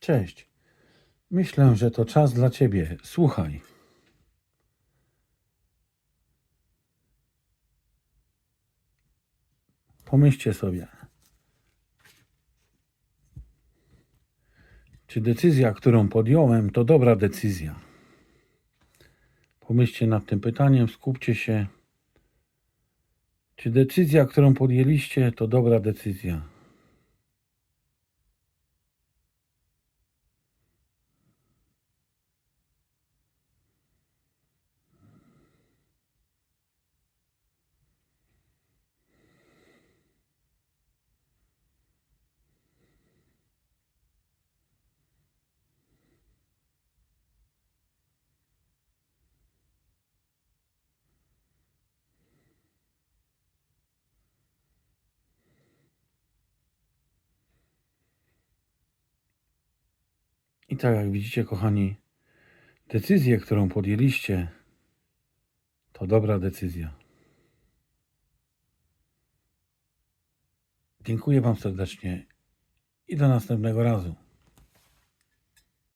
Cześć. Myślę, że to czas dla ciebie. Słuchaj. Pomyślcie sobie. Czy decyzja, którą podjąłem, to dobra decyzja? Pomyślcie nad tym pytaniem, skupcie się. Czy decyzja, którą podjęliście, to dobra decyzja? I tak jak widzicie, kochani, decyzję, którą podjęliście, to dobra decyzja. Dziękuję Wam serdecznie i do następnego razu.